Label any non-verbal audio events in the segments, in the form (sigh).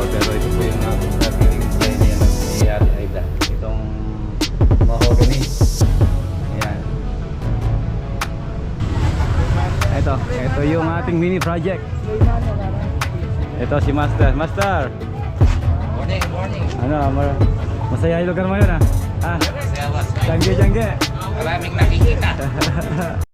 sample. Pero ito po yung uh, naging design niya ng si Ate Aida. Itong mahogany. Ayan. Ito, ito yung ating mini project. Ito si Master. Master! Morning, morning. Ano, masaya yung lugar mo yun ah. Ah, jangge jangge. Maraming nakikita. (laughs)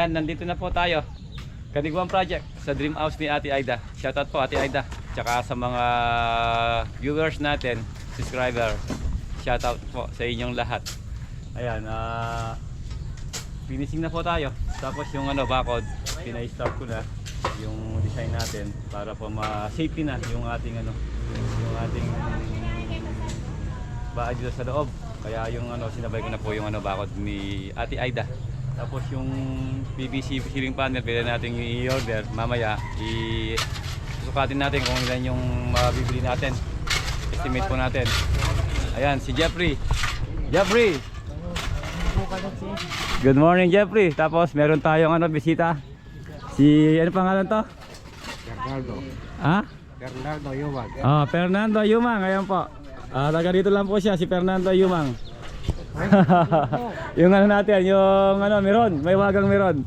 Ayan, nandito na po tayo. Kaniguan Project sa Dream House ni Ate Aida. Shoutout po Ate Aida. Tsaka sa mga viewers natin, subscriber. Shoutout po sa inyong lahat. Ayan, ah finishing na po tayo. Tapos yung ano, bakod, pinay-stop ko na yung design natin para po ma-safety na yung ating ano, yung ating bahay dito sa loob. Kaya yung ano, sinabay ko na po yung ano, bakod ni Ate Aida. Tapos yung PVC ceiling panel, pwede natin i-order. Mamaya, i sukatin natin kung ilan yung mabibili natin. Estimate po natin. Ayan, si Jeffrey. Jeffrey! Good morning, Jeffrey. Tapos meron tayong ano, bisita. Si, ano pangalan to? Bernardo. Ha? Bernardo Yuwag. Ah, Fernando Yumang, ayan po. Ah, taga dito lang po siya, si Fernando Yumang. (laughs) yung ano natin, yung ano, Miron, may wagang Miron.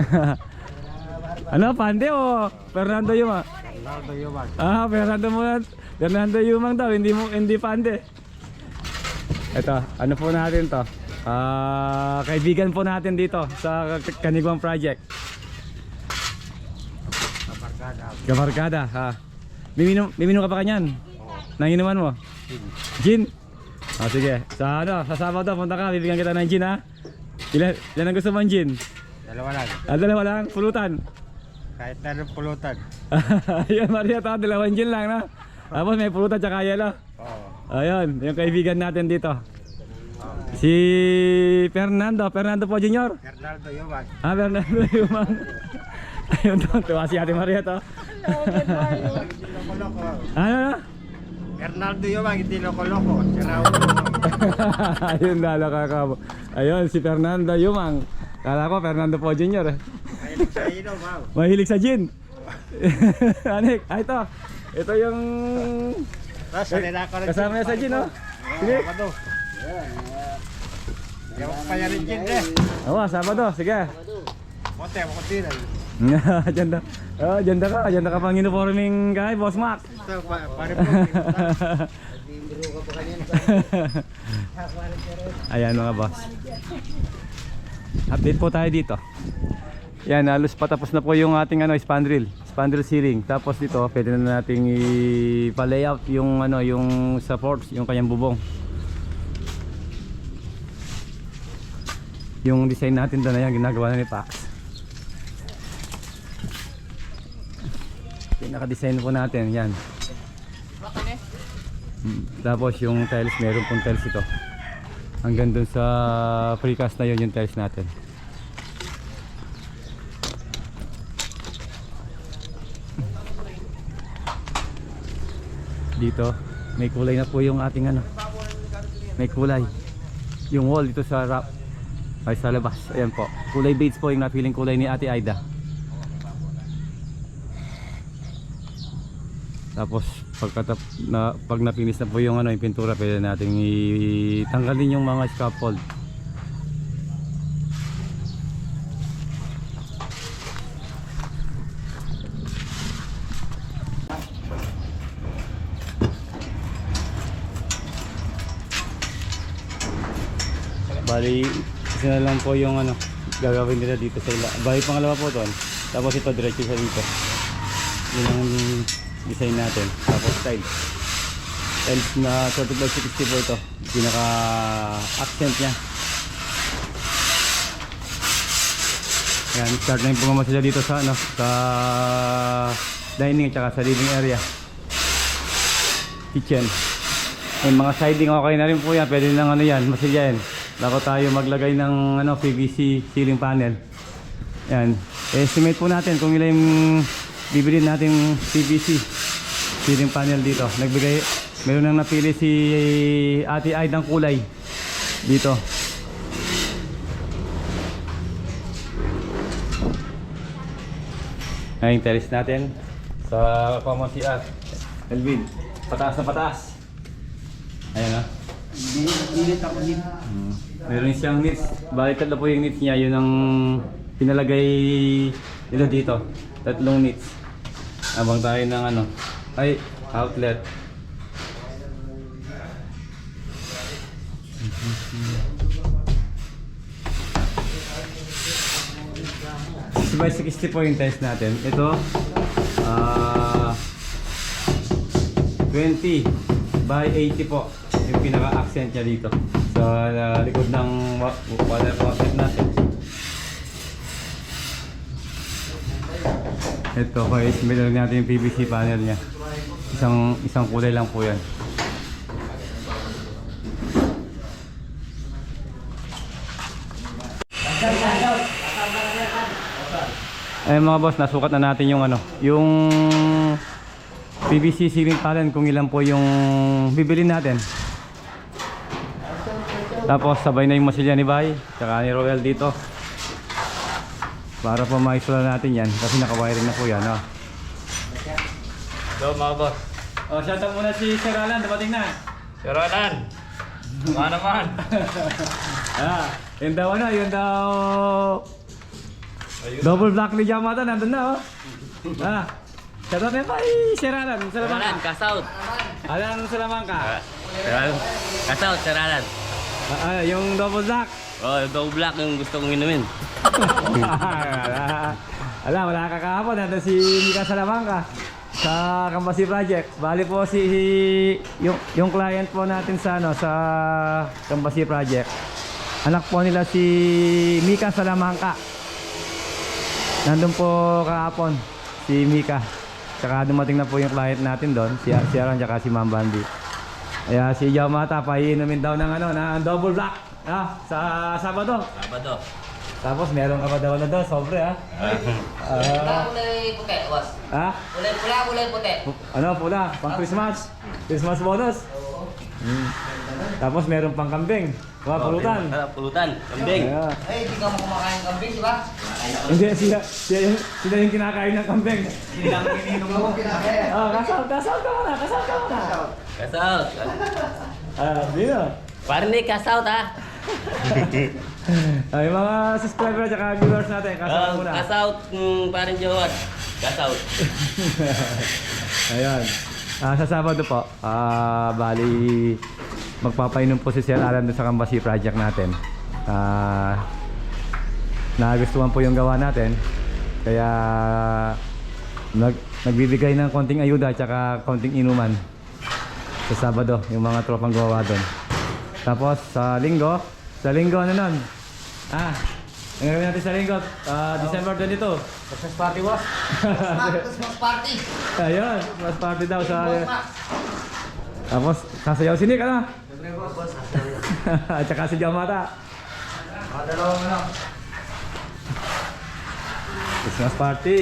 (laughs) ano, Pande o Fernando Yumang? Bernardo Yuwag. Ah, Fernando mo Fernando Yumang daw, hindi mo hindi Pande. Ito, ano po natin to? Ah, kaibigan po natin dito sa Kanigwang Project. Kabarkada. Kabarkada, ha. Miminom, miminom ka pa kanyan? Nanginuman mo? Gin? Ah, sige. Sa ano, sa Sabado, punta ka, bibigyan kita ng gin, ha? Ilan, ilan ang gusto mong gin? Dalawa lang. Ah, dalawa lang, pulutan. Kahit na rin pulutan. (laughs) Ayun, Maria, to, dalawang gin lang, na. Tapos may pulutan tsaka yelo. Oo. Ayun, yung kaibigan natin dito. Si Fernando, Fernando po Junior. Bernardo Yuwag. Ah, Fernando (laughs) Yumang. Ayun tuwa si Ate Maria to. Loko-loko. Ano na? Fernando yun, wag. Hindi loko-loko. Si Raul. (laughs) Ayun lalo kakabo. Ayun, si Fernando Yumang. Kala ko Fernando po Jr. Mahilig sa inom, wow. Mahilig sa gin. (laughs) Anik, ah, ito. Ito yung Tapos, salila ko rin. kasama niya sa gin, oh. Sige. Sabado. Hindi ako kaya rin dyan eh. Oo, Sabado, sige. Mote, ako tinan. (laughs) diyan da. Oh, diyan da ka, diyan da ka pang uniforming kay Boss Mac. Ito, pa- pare po. (laughs) Ayan mga boss. Update po tayo dito. Yan, halos patapos na po yung ating ano, spandrel. Spandrel sealing. Tapos dito, pwede na nating i-layout yung ano, yung sa forks, yung kanyang bubong. Yung design natin doon, ayan, ginagawa na ni Pax. Pinaka-design po natin, yan. Tapos yung tiles, meron pong tiles ito. Hanggang dun sa precast na yun yung tiles natin. Dito, may kulay na po yung ating ano. May kulay. Yung wall dito sa wrap ay sa labas. Ayan po. Kulay beads po yung napiling kulay ni Ate Aida. Tapos pagkatap na pag napinis na po yung ano yung pintura, pwede nating itanggalin yung mga scaffold. Bali, isa lang po yung ano, gagawin nila dito sa ila. Bali, pangalawa po doon. Tapos ito, diretso sa dito. Yun ang design natin. Tapos tiles. Tiles na 30 by 60 po ito. Pinaka accent niya. Yan, start na yung pumama sila dito sa ano, sa dining at sa living area. Kitchen. Yung mga siding okay na rin po yan. Pwede nang ano yan, masilyain. Bago tayo maglagay ng ano, PVC ceiling panel. Yan. Estimate po natin kung ilan yung bibili natin PVC ceiling panel dito. Nagbigay, meron nang napili si Ate Ay ng kulay dito. Ay, interest natin sa common CR. Elvin, pataas na pataas. Ayan ah. Dilit ako dito. Mm. Meron siyang nits. Bali tatlo po yung nits niya. Yun ang pinalagay nila dito. Tatlong nits. Abang tayo ng ano. Ay, outlet. Six by 60 po yung test natin. Ito, ah 20 by 80 po yung pinaka-accent niya dito sa ah, likod ng wa- water closet natin. Ito guys, meron natin yung PVC panel niya. Isang isang kulay lang po 'yan. Ayun mga boss, nasukat na natin yung ano, yung PVC ceiling panel kung ilan po yung bibili natin. Tapos sabay na yung masilya ni Bay, tsaka ni Roel dito. Para po maisula natin yan, kasi naka-wiring na po yan. Oh. So mga boss. Oh, shout out muna si Sir Alan, dumating na. Sir Alan, mga naman. (laughs) Ah, yun daw ano, yun daw Double black ni Yamata, nandun na oh. Ah, shout out na pa Sir Alan, Sir Alan, Salamanca. kasout. Alan Salamanca. Sir Alan, kasout, Sir Alan. Ah, ah, yung double black. Oh, yung double black yung gusto kong inumin. Wala, wala, wala ka si Mika Salamanca sa Kambasi Project. Bali po si yung yung client po natin sa ano sa Kambasi Project. Anak po nila si Mika Salamanca. Nandun po kahapon si Mika. Tsaka dumating na po yung client natin doon, si, si Aaron tsaka si Ma'am Bandi. Kaya si Yamata paiinumin daw ng ano, na double black ah, sa Sabado. Sabado. Tapos meron ka pa daw na doon, sobre ha? Ah, kulay puti, boss. ha? Kulay pula, kulay puti. Ano, pula, pang Christmas. Christmas bonus. Mm. Tapos meron pang kambing. Mga pulutan. Ah, pulutan. Kambing. Ayan. Eh, hindi ka mo kumakain ng kambing, di ba? Hindi, sila, sila, yung, sila yung kinakain ng kambing. Oh, kasal, kasal ka muna, kasal ka muna. Kasaut. Ah, dito. Parinig, kasaut ha. (laughs) Ay, mga subscriber at saka viewers natin, kasal Ah, muna. kasaut, mm, parin Jawad. Kasaut. (laughs) Ayan. Ah, sa Sabado po, ah, bali magpapainom po si Sir Alan dun sa Kambasi project natin. Ah, nagustuhan po yung gawa natin. Kaya nag, nagbibigay ng konting ayuda at saka konting inuman sa Sabado, yung mga tropang gawa doon. Tapos sa Linggo, sa Linggo ano nun? Ah, ang gagawin natin sa Linggo, ah, December 22. Christmas party was. Christmas party. Ayun, mas party daw sa... Max. Tapos, sasayaw si Nick, ano? Siyempre boss, boss. At saka si Jamata. Mga dalawang ano. Christmas party.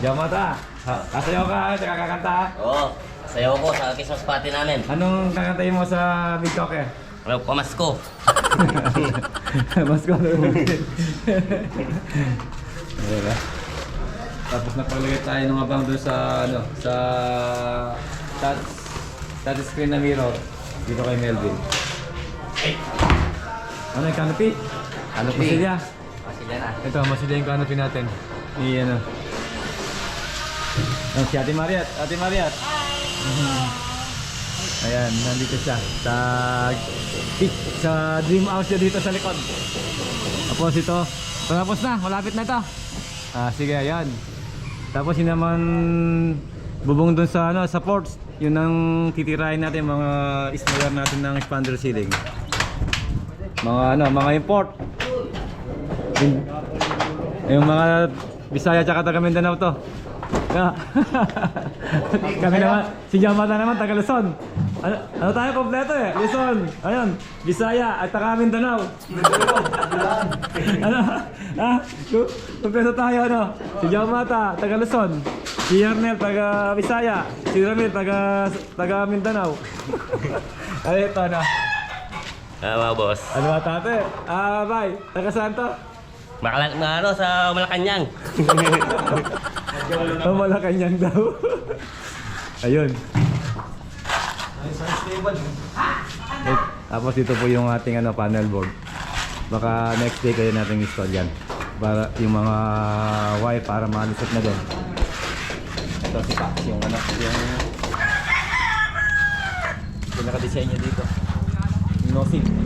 Jamata. Ha- Sasayaw ka, at saka kakanta. Oo. Sayaw ko sa Christmas party namin. Anong kakantayin mo sa Big Talk eh? Ano, pamasko. (laughs) Mas ko Diba? Tapos napaglagay tayo ng abang doon sa ano, sa touch, touch screen na mirror dito kay Melvin. Ano yung canopy? Canopy. Masilya. Masilya na. Ito, masilya yung canopy natin. I ano. Yan, si Ate Mariat. Ate Mariat. Ayan, nandito siya. Sa, sa dream house dito sa likod. Tapos ito. Tapos na, malapit na ito. Ah, sige, ayan. Tapos yun naman bubong dun sa ano, sa ports. Yun ang titirahin natin mga installer natin ng expander ceiling. Mga ano, mga import. Yung, yung mga Bisaya tsaka taga Mindanao to. (laughs) Kami naman, si Jamata naman taga Luzon. Ano, ano tayo kompleto eh? Luzon, ayun, Bisaya at taga Mindanao. ano? Ha? Kompleto tayo ano? Si Jamata taga Luzon. Si Yarnel taga Bisaya. Si Ramil taga taga Mindanao. (laughs) Ay, ito na. Ah, mga boss. Ano ba tate? Ah, bye. Taga saan to? Makalag na ano sa Malacanang. (laughs) Oh, Malacanang daw. (laughs) Ayun. Eh, tapos dito po yung ating ano, panel board. Baka next day kayo natin install yan. Para yung mga wire para malusot na din. Ito si Pax yung ano, yung yung naka-design niya dito. Yung nozzle.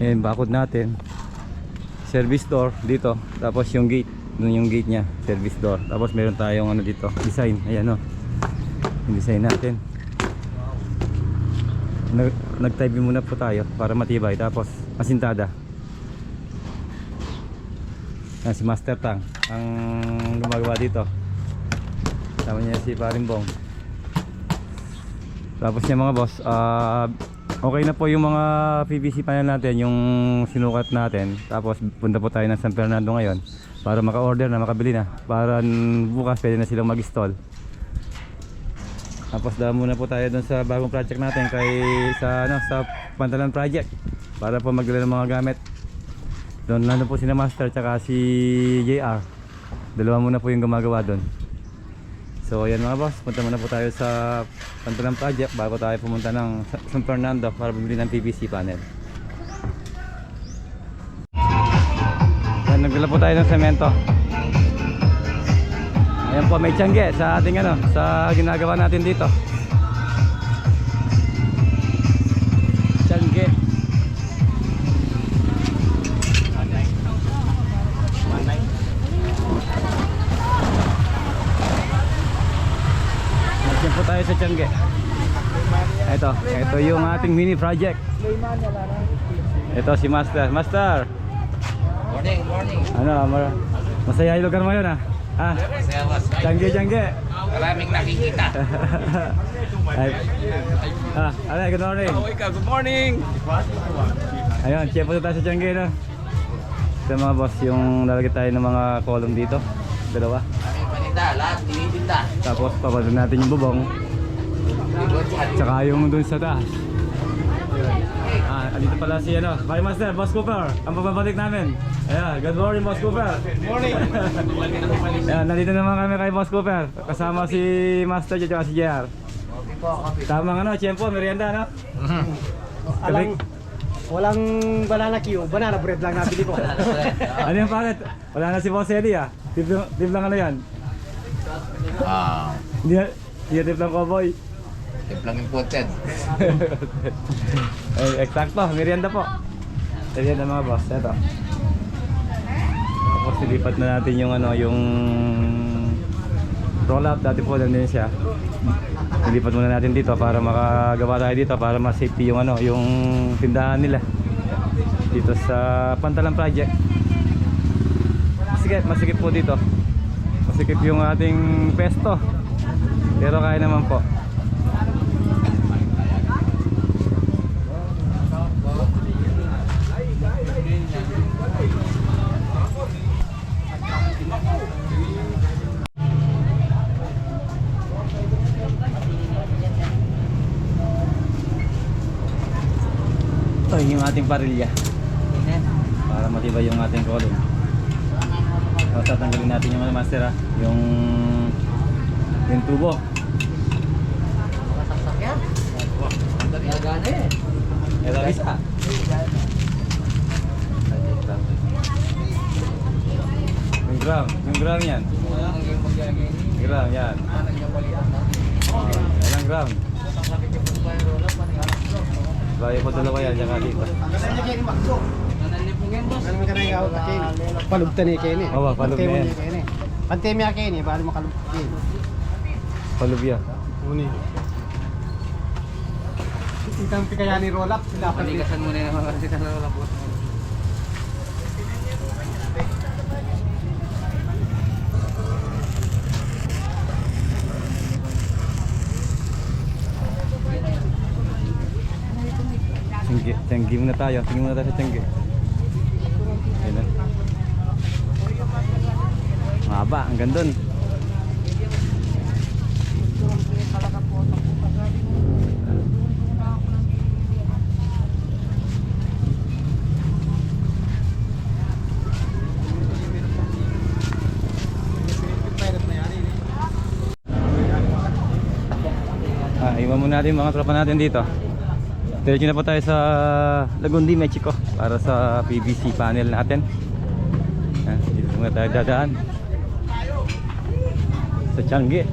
Ayan, bakod natin. Service door dito. Tapos yung gate. Doon yung gate niya. Service door. Tapos meron tayong ano dito. Design. Ayan o. Yung design natin. Nag Nag-type muna po tayo para matibay. Tapos asintada. Yan si Master Tang. Ang gumagawa dito. Tama niya si Parimbong. Tapos yung mga boss, ah okay na po yung mga PVC panel natin, yung sinukat natin. Tapos punta po tayo ng San Fernando ngayon para maka-order na, makabili na. Para bukas pwede na silang mag-install. Tapos daan muna po tayo doon sa bagong project natin kay sa ano sa Pantalan project para po magdala ng mga gamit. Doon nandun po si Master tsaka si JR. Dalawa muna po yung gumagawa doon. So ayan mga boss, punta muna po tayo sa Pantalan Project bago tayo pumunta ng Sa- San Fernando para bumili ng PVC panel. Ayan, nagdala po tayo ng semento. Ayan po, may tiyangge sa ating ano, sa ginagawa natin dito. Yung ating mini project. Ito si Master. Master, Morning, morning. ano, mar- masaya yung lugar mo yun ah. Ah, Masaya boss. Jangge, Jangge. Maraming nakikita. (laughs) Ay. Ah, alay, good morning. Good morning. Ayun, check po tayo sa Jangge, no? Ito mga boss, yung lalagay tayo ng mga column dito. Dalawa. Aming paninda, lahat tinitinda. Tapos papadun natin yung bubong. Tsaka yung dun sa taas. Ah, andito pala si ano, Bye Master, Boss Cooper. Ang pababalik namin. Ayan, good morning Boss Cooper. Morning. (laughs) Ayan, nandito naman kami kay Boss Cooper. Kasama si Master at saka si JR. Tamang ano, tiyempo, merienda, no? (laughs) Alang, walang banana Q, banana bread lang nabili ko. (laughs) ano yung paket? Wala na si Boss Eddie ah. Tip, lang- tip lang ano yan? Ah, Hindi hindi tip lang cowboy. Tiplang imported. Ay, (laughs) eksakto, merienda po. Merienda mga boss, eto. Tapos silipat na natin yung ano, yung roll up. Dati po nandun siya. Silipat muna natin dito para makagawa tayo dito para mas safety yung ano, yung tindahan nila. Dito sa Pantalan Project. Masikip, masikip po dito. Masikip yung ating pesto. Pero kaya naman po. Ito yung ating parilya. Para matibay yung ating column. Tapos tatanggalin natin yung ano, master ha. Yung yung tubo. Masaksak yan. Gagana eh. Ito isa. Yung gram, yung gram yan. Gram yan. Ilang gram? Bayo ko dalawa yan, dito. Na yung out Kenny. Palugta ni Kenny. Oo, palug na yan. ni Kenny. Pantemi ya Kenny, bali makalug Kenny. Palubya. Uni. Itang pikaya ni roll up, sila pa Palikasan muna yung mga kasi na lang po. Tiyanggi, tiyanggi muna tayo. Tingin muna tayo sa tiyanggi. Ayun na. Mahaba, ang gandun. Ah, iwan muna natin mga tropa natin dito. Diretso na po tayo sa Lagundi, Mexico para sa PVC panel natin. Ah, dito muna tayo dadaan. Sa Changi.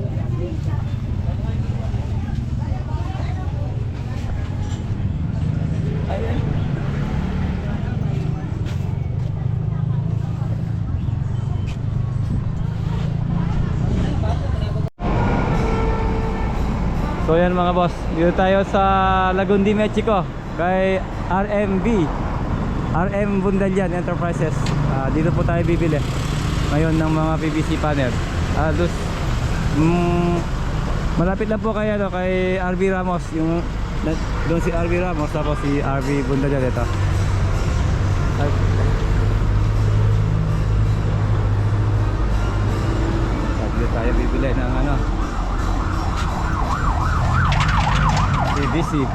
So yan mga boss, dito tayo sa Lagundi, Mexico kay RMB RM Bundalian Enterprises. Ah, Dito po tayo bibili ngayon ng mga PVC panel. Ah, dus, mm, Malapit lang po kay, ano, kay RB Ramos yung, Doon si RB Ramos tapos si RB Bundalian ito. Dito tayo bibili ng ano PVC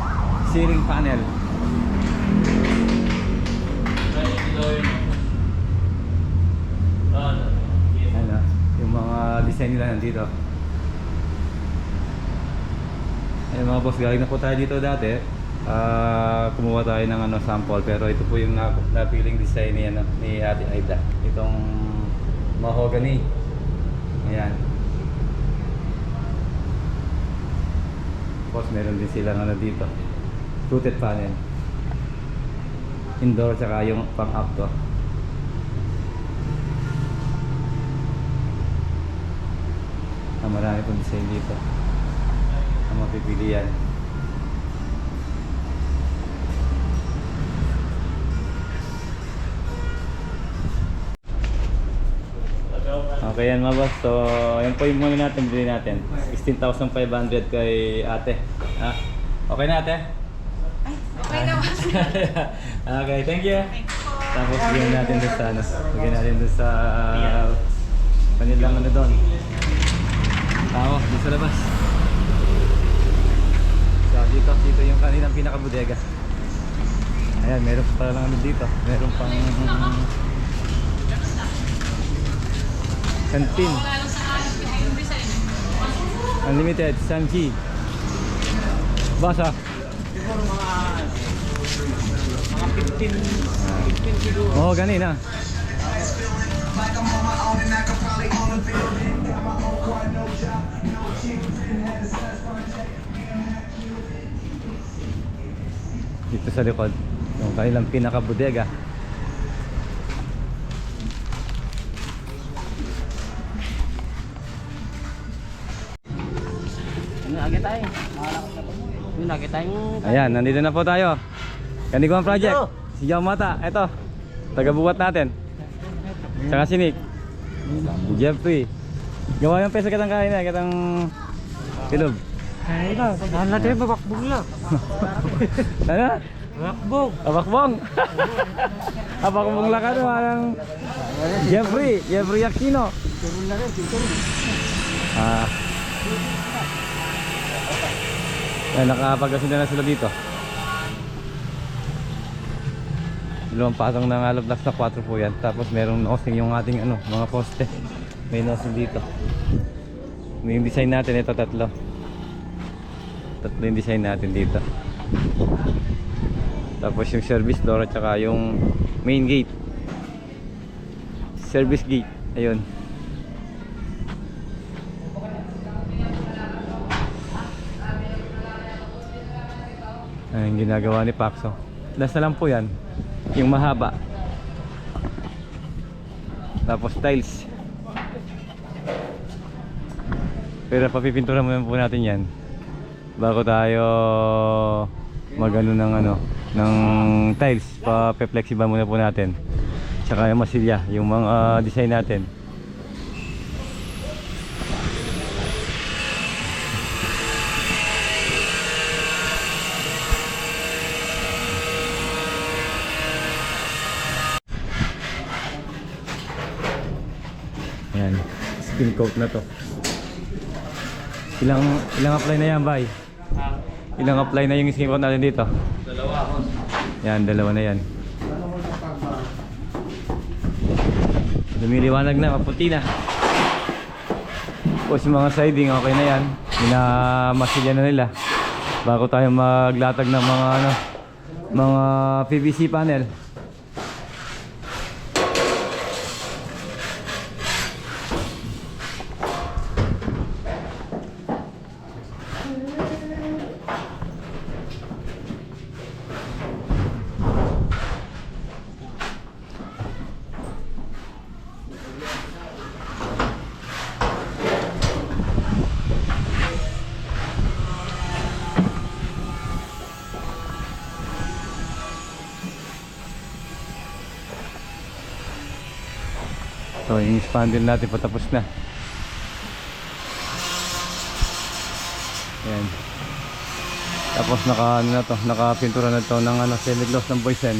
ceiling panel. Ano, yung mga design nila nandito. Ayun mga boss, galing na po tayo dito dati. Ah, kumuha tayo ng ano sample pero ito po yung na- napiling design ni ano ni Ate Aida. Itong mahogany. Ayan. Tapos meron din silang ano dito. Fluted panel. Indoor tsaka yung pang outdoor. Ah, marami pong design dito. Ang mapipilian. Ah, Okay yan mga boss. So, yan po yung muna natin, bili natin. 16,500 kay ate. Ha? Okay na ate? Okay na boss. (laughs) okay, thank you. Tapos bigyan natin doon sa ano, bigyan natin doon sa kanilang ano doon. Tao, doon sa labas. So dito, dito yung kanilang pinakabudega. Ayan, meron pa lang ano dito. Meron pang canteen. Unlimited, Sanji. Basa. Oo, oh, ganina. Dito sa likod, yung kanilang pinaka-bodega. Tayo. Ayan, nandito na po tayo. Kaniguan Project. Si Jao Mata, eto. Taga-buwat natin. Tsaka si Nick. Si Jeffrey. Gawa yung peso kitang kain na, kitang. Ay na, saan natin mabakbog na. Ano? Mabakbog. Abakbong. Abakbong (laughs) lang ano, parang Jeffrey, Jeffrey Aquino. Ah. Ayan, nakapagasin na sila dito. Dalawang patong ng alab na 4 po yan. Tapos merong nosing yung ating ano, mga poste. (laughs) May nosing dito. Yung design natin ito tatlo. Tatlo yung design natin dito. Tapos yung service door at saka yung main gate. Service gate. Ayun. Ayan ginagawa ni Paxo. Last lang po yan. Yung mahaba. Tapos tiles. Pero papipintura muna po natin yan. Bago tayo magano ng ano ng tiles. Pa-flexible muna po natin. Tsaka yung masilya, yung mga design natin. Ayan, skin coat na to. Ilang ilang apply na yan, bay? Ilang apply na yung skin coat natin dito? Dalawa. Yan, dalawa na yan. Lumiliwanag na, maputi na. Tapos yung mga siding, okay na yan. Minamasilya na nila. Bago tayo maglatag ng mga ano, mga PVC panel. Spandrel natin patapos na. Ayan. Tapos naka ano na to, nakapintura na to ng ano semi-gloss ng Boysen.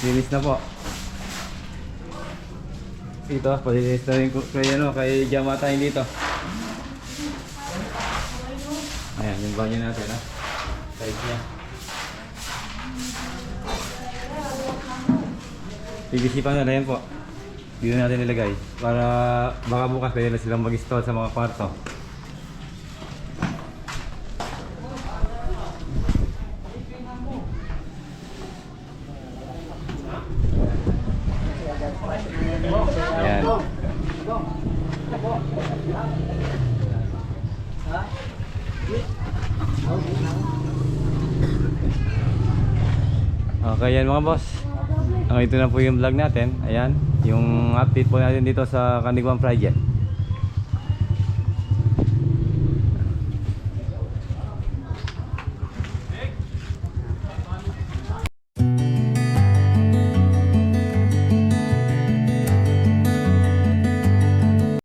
Ah, linis-linis na po. Ito, palilinis na rin kay, ano, kay Jamata yung dito. Ayan, yung banyo natin, ha? Size niya. PVC pa na yan po. Dito natin nilagay. Para baka bukas pwede na silang mag-install sa mga kwarto. Ayan. Okay yan mga boss. Ang ito na po yung vlog natin. Ayan, yung update po natin dito sa Kanigwang Project.